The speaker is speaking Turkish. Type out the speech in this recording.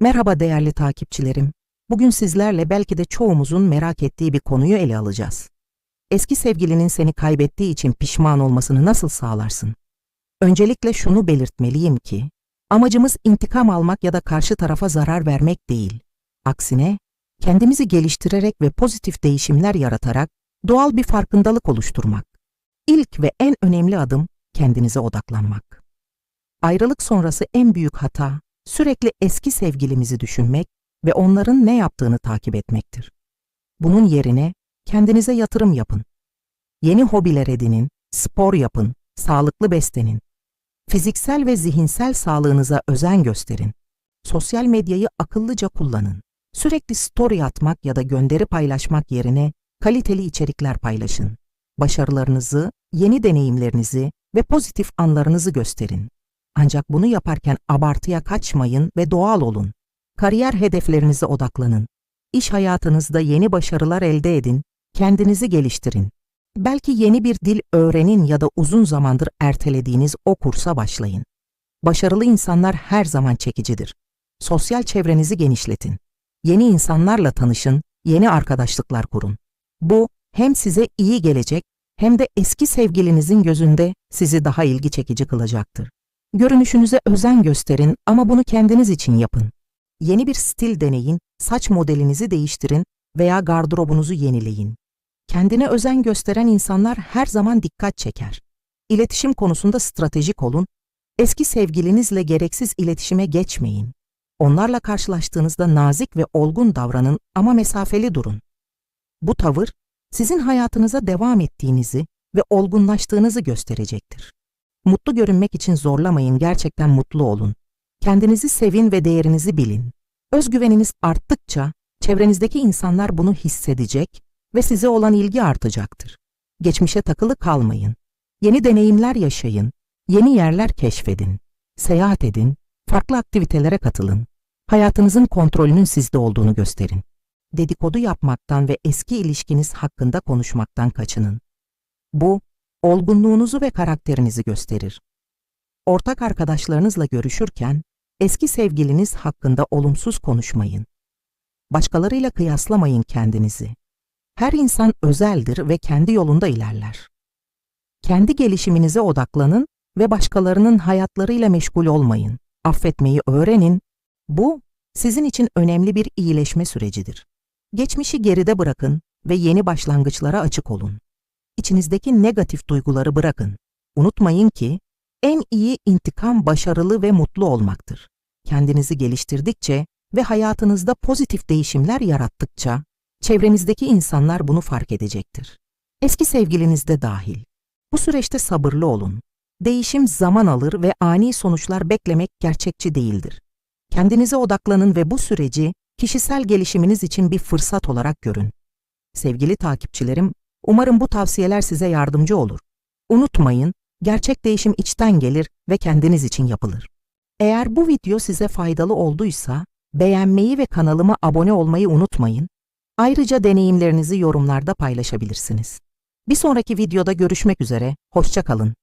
Merhaba değerli takipçilerim. Bugün sizlerle belki de çoğumuzun merak ettiği bir konuyu ele alacağız. Eski sevgilinin seni kaybettiği için pişman olmasını nasıl sağlarsın? Öncelikle şunu belirtmeliyim ki, amacımız intikam almak ya da karşı tarafa zarar vermek değil. Aksine, kendimizi geliştirerek ve pozitif değişimler yaratarak doğal bir farkındalık oluşturmak. İlk ve en önemli adım kendinize odaklanmak. Ayrılık sonrası en büyük hata sürekli eski sevgilimizi düşünmek ve onların ne yaptığını takip etmektir. Bunun yerine kendinize yatırım yapın. Yeni hobiler edinin, spor yapın, sağlıklı beslenin. Fiziksel ve zihinsel sağlığınıza özen gösterin. Sosyal medyayı akıllıca kullanın. Sürekli story atmak ya da gönderi paylaşmak yerine kaliteli içerikler paylaşın. Başarılarınızı, yeni deneyimlerinizi ve pozitif anlarınızı gösterin. Ancak bunu yaparken abartıya kaçmayın ve doğal olun. Kariyer hedeflerinize odaklanın. İş hayatınızda yeni başarılar elde edin, kendinizi geliştirin. Belki yeni bir dil öğrenin ya da uzun zamandır ertelediğiniz o kursa başlayın. Başarılı insanlar her zaman çekicidir. Sosyal çevrenizi genişletin. Yeni insanlarla tanışın, yeni arkadaşlıklar kurun. Bu hem size iyi gelecek hem de eski sevgilinizin gözünde sizi daha ilgi çekici kılacaktır. Görünüşünüze özen gösterin ama bunu kendiniz için yapın. Yeni bir stil deneyin, saç modelinizi değiştirin veya gardırobunuzu yenileyin. Kendine özen gösteren insanlar her zaman dikkat çeker. İletişim konusunda stratejik olun, eski sevgilinizle gereksiz iletişime geçmeyin. Onlarla karşılaştığınızda nazik ve olgun davranın ama mesafeli durun. Bu tavır, sizin hayatınıza devam ettiğinizi ve olgunlaştığınızı gösterecektir. Mutlu görünmek için zorlamayın, gerçekten mutlu olun. Kendinizi sevin ve değerinizi bilin. Özgüveniniz arttıkça çevrenizdeki insanlar bunu hissedecek ve size olan ilgi artacaktır. Geçmişe takılı kalmayın. Yeni deneyimler yaşayın. Yeni yerler keşfedin. Seyahat edin. Farklı aktivitelere katılın. Hayatınızın kontrolünün sizde olduğunu gösterin. Dedikodu yapmaktan ve eski ilişkiniz hakkında konuşmaktan kaçının. Bu, olgunluğunuzu ve karakterinizi gösterir. Ortak arkadaşlarınızla görüşürken, eski sevgiliniz hakkında olumsuz konuşmayın. Başkalarıyla kıyaslamayın kendinizi. Her insan özeldir ve kendi yolunda ilerler. Kendi gelişiminize odaklanın ve başkalarının hayatlarıyla meşgul olmayın. Affetmeyi öğrenin. Bu, sizin için önemli bir iyileşme sürecidir. Geçmişi geride bırakın ve yeni başlangıçlara açık olun. İçinizdeki negatif duyguları bırakın. Unutmayın ki en iyi intikam başarılı ve mutlu olmaktır. Kendinizi geliştirdikçe ve hayatınızda pozitif değişimler yarattıkça çevrenizdeki insanlar bunu fark edecektir. Eski sevgiliniz de dahil. Bu süreçte sabırlı olun. Değişim zaman alır ve ani sonuçlar beklemek gerçekçi değildir. Kendinize odaklanın ve bu süreci kişisel gelişiminiz için bir fırsat olarak görün. Sevgili takipçilerim, umarım bu tavsiyeler size yardımcı olur. Unutmayın, gerçek değişim içten gelir ve kendiniz için yapılır. Eğer bu video size faydalı olduysa, beğenmeyi ve kanalıma abone olmayı unutmayın. Ayrıca deneyimlerinizi yorumlarda paylaşabilirsiniz. Bir sonraki videoda görüşmek üzere, hoşça kalın.